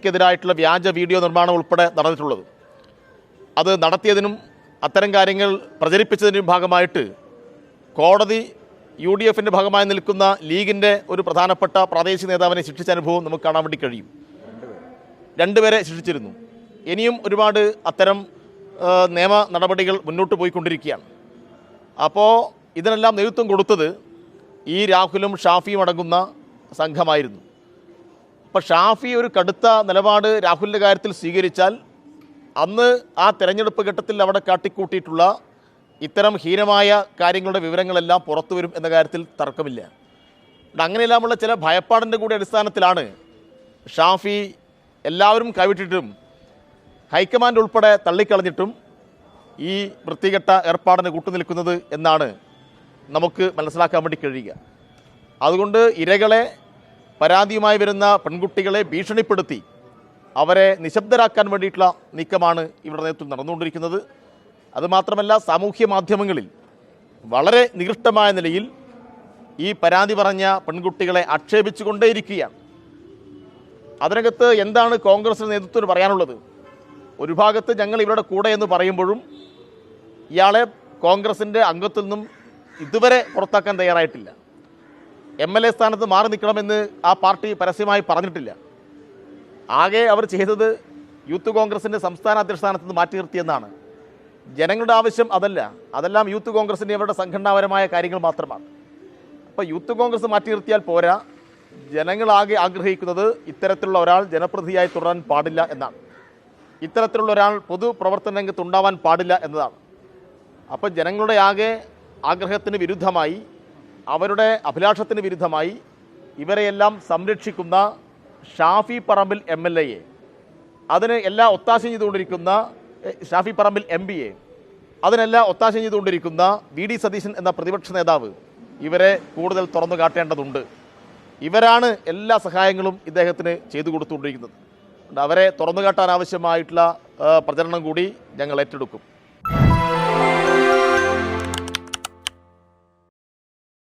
ക്കെതിരായിട്ടുള്ള വ്യാജ വീഡിയോ നിർമ്മാണം ഉൾപ്പെടെ നടന്നിട്ടുള്ളത്. അത് നടത്തിയതിനും അത്തരം കാര്യങ്ങൾ പ്രചരിപ്പിച്ചതിനും ഭാഗമായിട്ട് കോടതി യു ഡി എഫിന്റെ ഭാഗമായി നിൽക്കുന്ന ലീഗിന്റെ ഒരു പ്രധാനപ്പെട്ട പ്രാദേശിക നേതാവിനെ ശിക്ഷിച്ച അനുഭവം നമുക്ക് കാണാൻ വേണ്ടി കഴിയും. രണ്ടുപേരെ ശിക്ഷിച്ചിരുന്നു. ഇനിയും ഒരുപാട് അത്തരം നിയമ നടപടികൾ മുന്നോട്ട് പോയിക്കൊണ്ടിരിക്കുകയാണ്. അപ്പോൾ ഇതിനെല്ലാം നേതൃത്വം കൊടുത്തത് ഈ രാഹുലും ഷാഫിയും അടങ്ങുന്ന സംഘമായിരുന്നു. അപ്പോൾ ഷാഫി ഒരു കടുത്ത നിലപാട് രാഹുലിന്റെ കാര്യത്തിൽ സ്വീകരിച്ചാൽ അന്ന് ആ തെരഞ്ഞെടുപ്പ് ഘട്ടത്തിൽ അവിടെ കാട്ടിക്കൂട്ടിയിട്ടുള്ള ഇത്തരം ഹീനമായ കാര്യങ്ങളുടെ വിവരങ്ങളെല്ലാം പുറത്തു വരും എന്ന കാര്യത്തിൽ തർക്കമില്ല. അങ്ങനെയെല്ലാമുള്ള ചില ഭയപ്പാടിന്റെ കൂടി അടിസ്ഥാനത്തിലാണ് ഷാഫി എല്ലാവരും കൈവിട്ടിട്ടും ഹൈക്കമാൻഡ് ഉൾപ്പെടെ തള്ളിക്കളഞ്ഞിട്ടും ഈ വൃത്തികെട്ട ഏർപ്പാടിന് കൂട്ടുനിൽക്കുന്നത് എന്നാണ് നമുക്ക് മനസ്സിലാക്കാൻ വേണ്ടി കഴിയുക. അതുകൊണ്ട് ഇരകളെ പരാതിയുമായി വരുന്ന പെൺകുട്ടികളെ ഭീഷണിപ്പെടുത്തി അവരെ നിശബ്ദരാക്കാൻ വേണ്ടിയിട്ടുള്ള നീക്കമാണ് ഇവരുടെ നേതൃത്വം നടന്നുകൊണ്ടിരിക്കുന്നത്. അതുമാത്രമല്ല സാമൂഹ്യ മാധ്യമങ്ങളിൽ വളരെ നികൃഷ്ടമായ നിലയിൽ ഈ പരാതി പറഞ്ഞ പെൺകുട്ടികളെ ആക്ഷേപിച്ചുകൊണ്ടേയിരിക്കുകയാണ്. അതിനകത്ത് എന്താണ് കോൺഗ്രസിന് നേതൃത്വത്തിന് പറയാനുള്ളത്? ഒരു ഭാഗത്ത് ഞങ്ങൾ ഇവരുടെ കൂടെ എന്ന് പറയുമ്പോഴും ഇയാളെ കോൺഗ്രസിന്റെ അംഗത്തിൽ നിന്നും ഇതുവരെ പുറത്താക്കാൻ തയ്യാറായിട്ടില്ല. എം എൽ എ സ്ഥാനത്ത് മാറി നിൽക്കണമെന്ന് ആ പാർട്ടി പരസ്യമായി പറഞ്ഞിട്ടില്ല. ആകെ അവർ ചെയ്തത് യൂത്ത് കോൺഗ്രസിന്റെ സംസ്ഥാന അധ്യക്ഷ സ്ഥാനത്ത് നിന്ന് മാറ്റി നിർത്തിയെന്നാണ്. ജനങ്ങളുടെ ആവശ്യം അതല്ല. അതെല്ലാം യൂത്ത് കോൺഗ്രസിന്റെ അവരുടെ സംഘടനാപരമായ കാര്യങ്ങൾ മാത്രമാണ്. അപ്പോൾ യൂത്ത് കോൺഗ്രസ് മാറ്റി നിർത്തിയാൽ പോരാ. ജനങ്ങളാകെ ആഗ്രഹിക്കുന്നത് ഇത്തരത്തിലുള്ള ഒരാൾ ജനപ്രതിയായി തുടരാൻ പാടില്ല എന്നാണ്. ഇത്തരത്തിലുള്ള ഒരാൾ പൊതുപ്രവർത്തന രംഗത്ത് ഉണ്ടാവാൻ പാടില്ല എന്നതാണ്. അപ്പോൾ ജനങ്ങളുടെ ആകെ ആഗ്രഹത്തിന് വിരുദ്ധമായി അവരുടെ അഭിലാഷത്തിന് വിരുദ്ധമായി ഇവരെയെല്ലാം സംരക്ഷിക്കുന്ന ഷാഫി പറമ്പിൽ എം എൽ എയെ അതിന് എല്ലാ ഒത്താശ ചെയ്തുകൊണ്ടിരിക്കുന്ന ഷാഫി പറമ്പിൽ എം പി എ അതിനെല്ലാം ഒത്താശ ചെയ്തുകൊണ്ടിരിക്കുന്ന വി ഡി സതീശൻ എന്ന പ്രതിപക്ഷ നേതാവ് ഇവരെ കൂടുതൽ തുറന്നു കാട്ടേണ്ടതുണ്ട്. ഇവരാണ് എല്ലാ സഹായങ്ങളും ഇദ്ദേഹത്തിന് ചെയ്തു കൊടുത്തുകൊണ്ടിരിക്കുന്നത്. അവരെ തുറന്നു കാട്ടാൻ ആവശ്യമായിട്ടുള്ള പ്രചരണം കൂടി ഞങ്ങൾ ഏറ്റെടുക്കും.